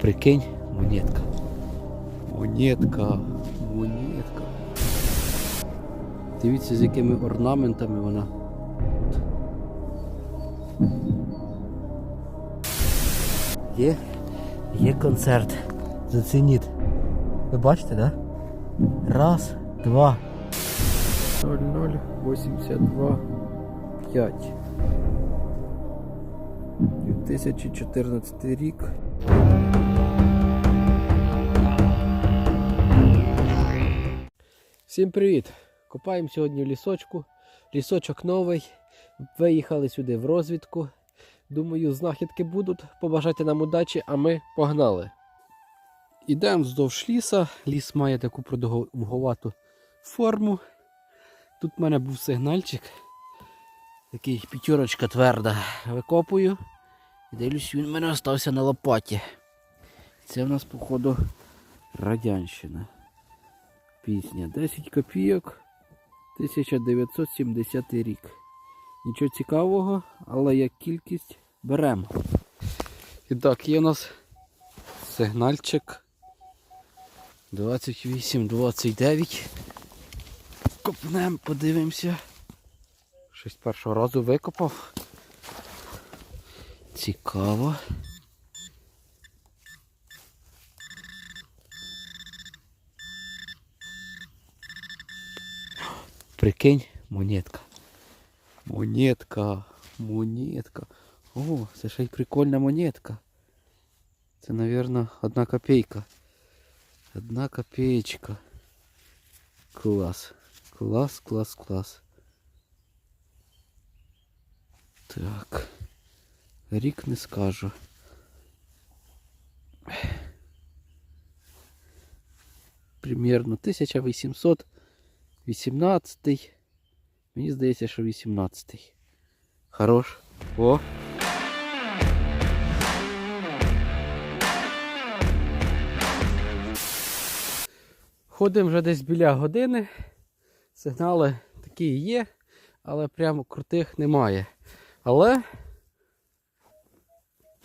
Прикинь, монетка. Монетка. Монетка. Дивіться, з якими орнаментами вона. Є, є концерт. Зацініть. Ви бачите, так? Да? Раз, два. 0082 5. 2014 рік. Всім привіт! Копаємо сьогодні в лісочку. Лісочок новий. Виїхали сюди в розвідку. Думаю, знахідки будуть. Побажайте нам удачі, а ми погнали. Ідемо вздовж ліса. Ліс має таку продовгувату форму. Тут в мене був сигнальчик. Такий п'ятерочка тверда. Викопую. І дивлюсь, він в мене остався на лопаті. Це в нас, походу, радянщина. Пісня 10 копійок 1970 рік. Нічого цікавого, але як кількість беремо. І так, є у нас сигнальчик 28-29. Копнем, подивимося. Щось першого разу викопав. Цікаво. Прикинь, монетка. Монетка, монетка. О, це ще й прикольна монетка. Це, мабуть, одна копійка. Одна копеечка. Клас. Клас, клас, клас. Так. Рік не скажу. Примерно 1818. Мені здається, що 18. Хорош. О. Ходимо вже десь біля години. Сигнали такі є, але прямо крутих немає. Але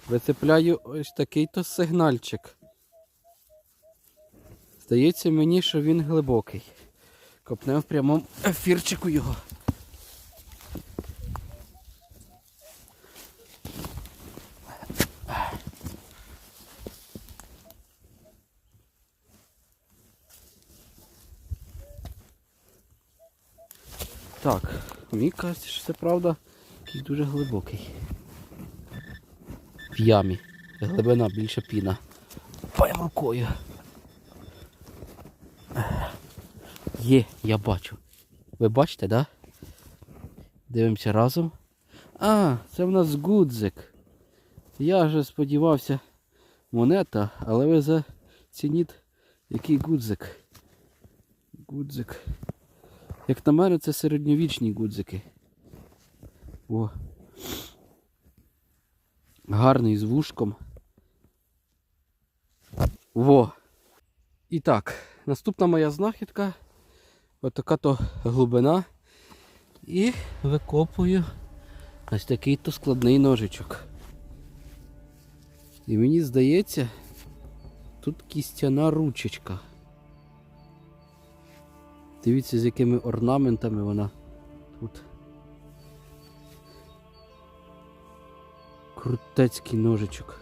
вицепляю ось такий то сигнальчик. Здається мені, що він глибокий. Копнемо в прямому ефірчику його. Так, мені кажеться, що це правда якийсь дуже глибокий. В ямі. Глибина більше піна. Паємо рукою. Є, я бачу. Ви бачите, да? Дивимося разом. А, це в нас гудзик. Я вже сподівався монета, але ви зацініть який гудзик. Гудзик. Як на мене, це середньовічні гудзики. О. Гарний з вушком. Во. І так, наступна моя знахідка. Отака то глибина. І викопую ось такий то складний ножичок. І мені здається, тут кістяна ручечка. Дивіться, з якими орнаментами вона тут. Крутецький ножичок.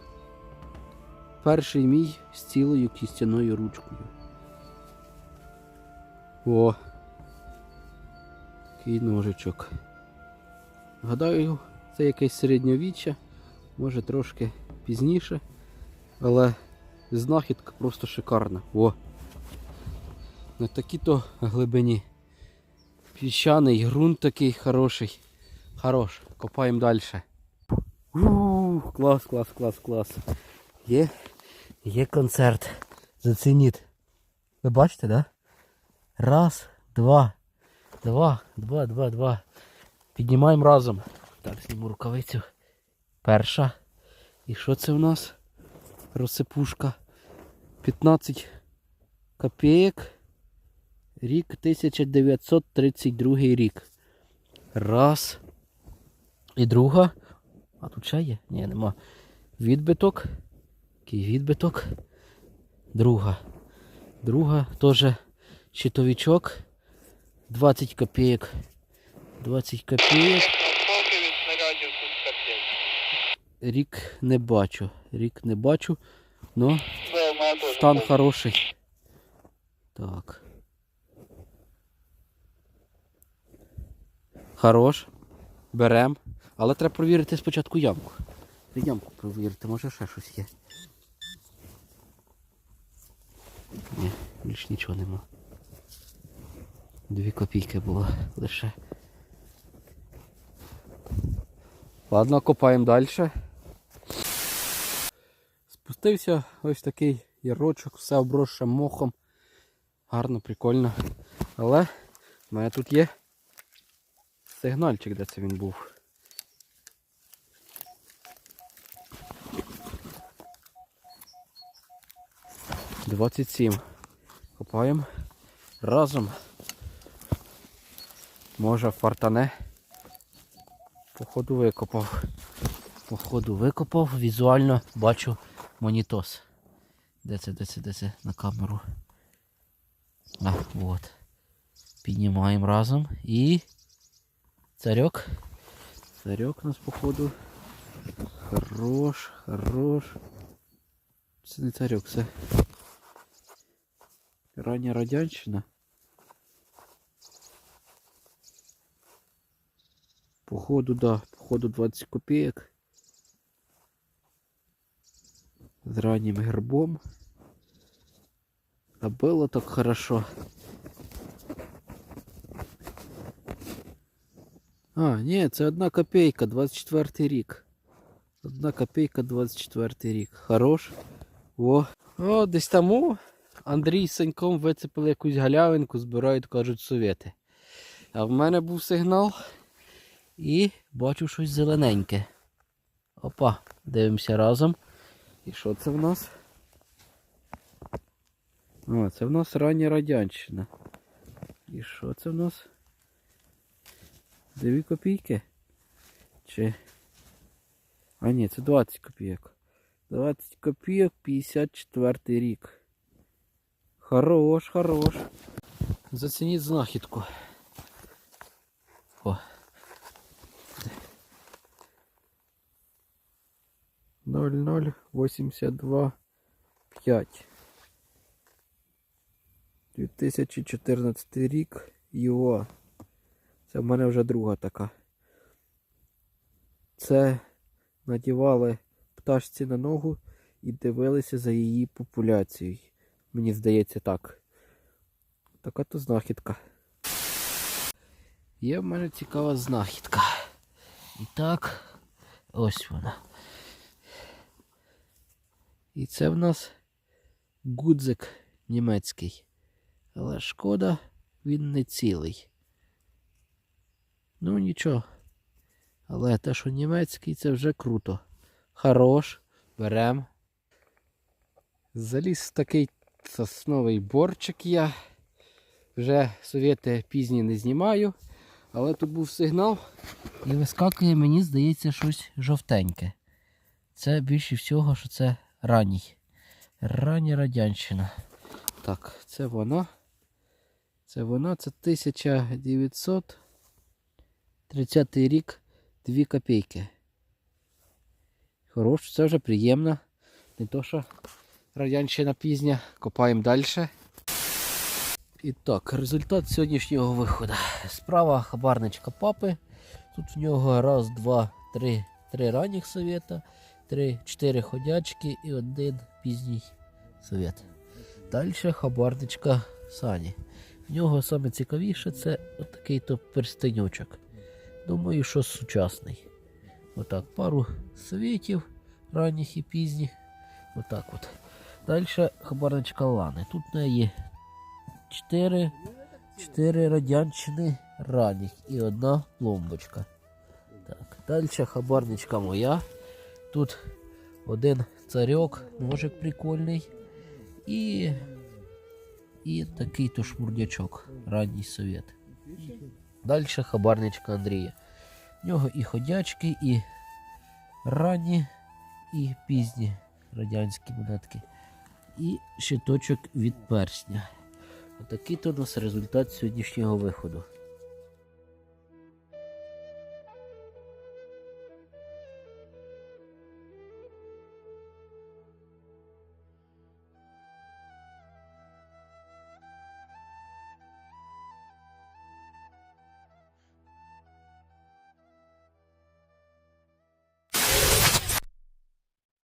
Перший мій з цілою кістяною ручкою. О! Такий ножичок. Гадаю, це якесь середньовіччя, може трошки пізніше, але знахідка просто шикарна. О! На такій-то глибині. Піщаний ґрунт такий хороший. Хорош. Копаємо далі. Ух, клас, клас, клас, клас. Є, є концерт. Зацініть. Ви бачите, да? Раз, два, два, два, два, два. Піднімаємо разом. Так, зніму рукавицю. Перша. І що це у нас? Розсипушка. 15 копійок. Рік 1932 рік. Раз. І друга. А тут ще є? Ні, нема. Відбиток Такий відбиток. Друга. Друга теж щитовичок. 20 копійок. 20 копійок. Рік не бачу. Рік не бачу. Ну, стан хороший. Так. Хорош. Берем. Але треба провірити спочатку ямку. Ямку провірити, може ще щось є. Ні, більш нічого нема. Дві копійки було лише. Ладно, копаємо далі. Спустився ось такий ярочок, все обросше мохом. Гарно, прикольно. Але в мене тут є сигнальчик, де це він був. Двадцять сім. Копаємо разом. Може фартане. Походу викопав. Походу викопав, візуально бачу монітос. Де це, де це, де це на камеру? А, от. Піднімаємо разом і. Царьок. Царьок у нас походу. Хорош, хорош. Це не царьок, це. Рання радянщина. Походу, да, походу 20 копеек. З раннім гербом. А было так хорошо. А, ні, це одна копейка, 24 рік. Одна копейка, 24 рік. Хорош. О, О десь тому Андрій з Саньком вицепили якусь галявинку, збирають, кажуть, совєти. А в мене був сигнал і бачу щось зелененьке. Опа, дивимося разом. І що це в нас? О, це в нас рання радянщина. І що це в нас? Дві копійки? Чи. А ні, це 20 копійок. 20 копійок 54 рік. Хорош, хорош. Зацініть знахідку. О. 0,082 5. 2014 рік ЮА. Це в мене вже друга така. Це надівали пташці на ногу і дивилися за її популяцією. Мені здається так. Така то знахідка. Є в мене цікава знахідка. І так, ось вона. І це в нас гудзик німецький. Але шкода, він не цілий. Ну нічого. Але те, що німецький, це вже круто. Хорош. Берем. Заліз в такий сосновий борчик я. Вже совєти пізні не знімаю. Але тут був сигнал. І вискакує, мені здається, щось жовтеньке. Це більше всього, що це ранній. Рання радянщина. Так, це вона. Це вона, це 1930 рік, 2 копійки. Хорош, це вже приємно. Не то, що радянщина пізня. Копаємо далі. І так, результат сьогоднішнього виходу. Справа хабарничка папи. Тут в нього раз, два, три, три ранніх совєта, три, чотири ходячки і один пізній совєт. Далі хабарничка Сані. В нього саме цікавіше це отакий то перстенючок. Думаю, що сучасний. Отак, пару совєтів ранніх і пізніх. Отак от. Далі хабарничка Лани. Тут в неї 4, 4 радянщини ранніх і одна пломбочка. Так, далі хабарничка моя. Тут один царьок, ножик прикольний. І, і такий то шмурдячок, ранній совєт. Далі хабарничка Андрія. В нього і ходячки, і ранні, і пізні радянські монетки. І щиточок від персня. Отакий то у нас результат сьогоднішнього виходу.